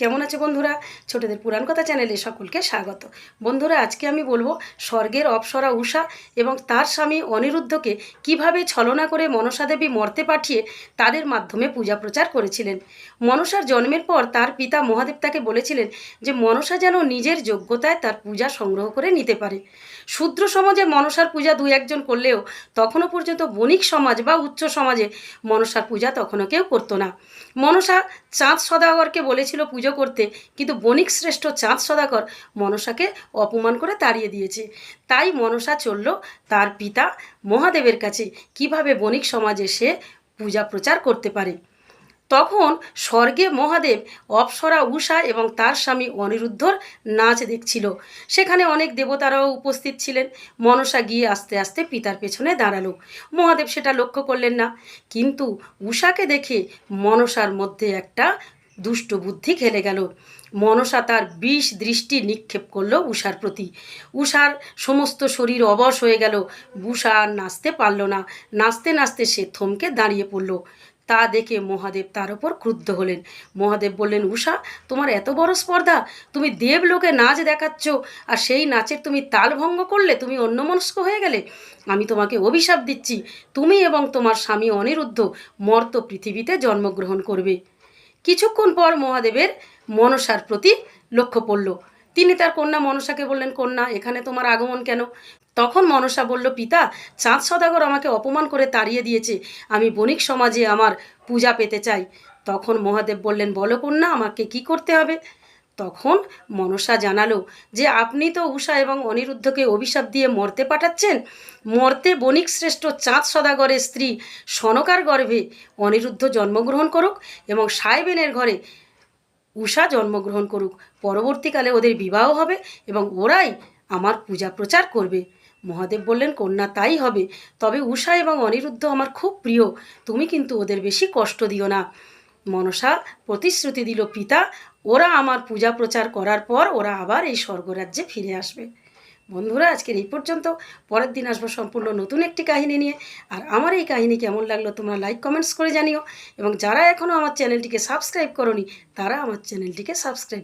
কেমন আছে বন্ধুরা? ছোটদের পুরাণ কথা চ্যানেলে সকলকে স্বাগত। বন্ধুরা, আজকে আমি বলব স্বর্গের অপ্সরা উষা এবং তার স্বামী অনিরুদ্ধকে কীভাবে ছলনা করে মনসা দেবী মর্তে পাঠিয়ে তাদের মাধ্যমে পূজা প্রচার করেছিলেন। মনসার জন্মের পর তার পিতা মহাদেব তাকে বলেছিলেন যে, মনসা যেন নিজের যোগ্যতায় তার পূজা সংগ্রহ করে নিতে পারে। শূদ্র সমাজে মনসার পূজা দু একজন করলেও তখনও পর্যন্ত বণিক সমাজ বা উচ্চ সমাজে মনসার পূজা তখনও কেউ করতো না। মনসা চাঁদ সদাগরকে বলেছিল পুজো করতে, কিন্তু বণিক শ্রেষ্ঠ চাঁদ সদাগর মনসাকে অপমান করে তাড়িয়ে দিয়েছে। তাই মনসা চলল তার পিতা মহাদেবের কাছে। কীভাবে বণিক সমাজে সে পূজা প্রচার করতে পারে? তখন স্বর্গে মহাদেব অপ্সরা, উষা এবং তার স্বামী অনিরুদ্ধর নাচ দেখছিল। সেখানে অনেক দেবতারাও উপস্থিত ছিলেন। মনসা গিয়ে আস্তে আস্তে পিতার পেছনে দাঁড়াল। মহাদেব সেটা লক্ষ্য করলেন না। কিন্তু উষাকে দেখে মনসার মধ্যে একটা দুষ্ট বুদ্ধি খেলে গেল। মনসা তার বিষ দৃষ্টি নিক্ষেপ করল উষার প্রতি। উষার সমস্ত শরীর অবশ হয়ে গেল। উষা আর নাচতে পারল না। নাচতে নাচতে সে থমকে দাঁড়িয়ে পড়ল। তা দেখে মহাদেব তার ওপর ক্রুদ্ধ হলেন। মহাদেব বললেন উষা তোমার এত বড় স্পর্ধা, তুমি দেবলোকে নাচ দেখাচ্ছ, আর সেই নাচের তুমি তাল ভঙ্গ করলে তুমি অন্যমনস্ক হয়ে গেলে। আমি তোমাকে অভিশাপ দিচ্ছি, তুমি এবং তোমার স্বামী অনিরুদ্ধ মর্ত পৃথিবীতে জন্মগ্রহণ করবে। কিছুক্ষণ পর মহাদেবের মনসার প্রতি লক্ষ্য পড়ল। তিনি তার কন্যা মনসাকে বললেন, কন্যা, এখানে তোমার আগমন কেন? তখন মনসা বলল, পিতা, চাঁদ সদাগর আমাকে অপমান করে তাড়িয়ে দিয়েছে। আমি বণিক সমাজে আমার পূজা পেতে চাই। তখন মহাদেব বললেন, বলো কন্যা, আমাকে কি করতে হবে? তখন মনসা জানালো যে, আপনি তো উষা এবং অনিরুদ্ধকে অভিশাপ দিয়ে মর্তে পাঠাচ্ছেন। মর্তে বণিক শ্রেষ্ঠ চাঁদ সদাগরের স্ত্রী সনকার গর্ভে অনিরুদ্ধ জন্মগ্রহণ করুক এবং সাহেবেনের ঘরে উষা জন্মগ্রহণ করুক। পরবর্তীকালে ওদের বিবাহ হবে এবং ওরাই আমার পূজা প্রচার করবে। মহাদেব বললেন, কন্যা, তাই হবে। তবে উষা এবং অনিরুদ্ধ আমার খুব প্রিয়। তুমি কিন্তু ওদের বেশি কষ্ট দিও না। মনসা প্রতিশ্রুতি দিল, পিতা, ওরা আমার পূজা প্রচার করার পর ওরা আবার এই স্বর্গরাজ্যে ফিরে আসবে। বন্ধুরা, আজকের এই পর্যন্ত। পরের দিন আসব সম্পূর্ণ নতুন একটি কাহিনী নিয়ে। আর আমার এই কাহিনী কেমন লাগল তোমরা লাইক কমেন্টস করে জানিও। এবং যারা এখনও আমার চ্যানেলটিকে সাবস্ক্রাইব করনি, তারা আমার চ্যানেলটিকে সাবস্ক্রাইব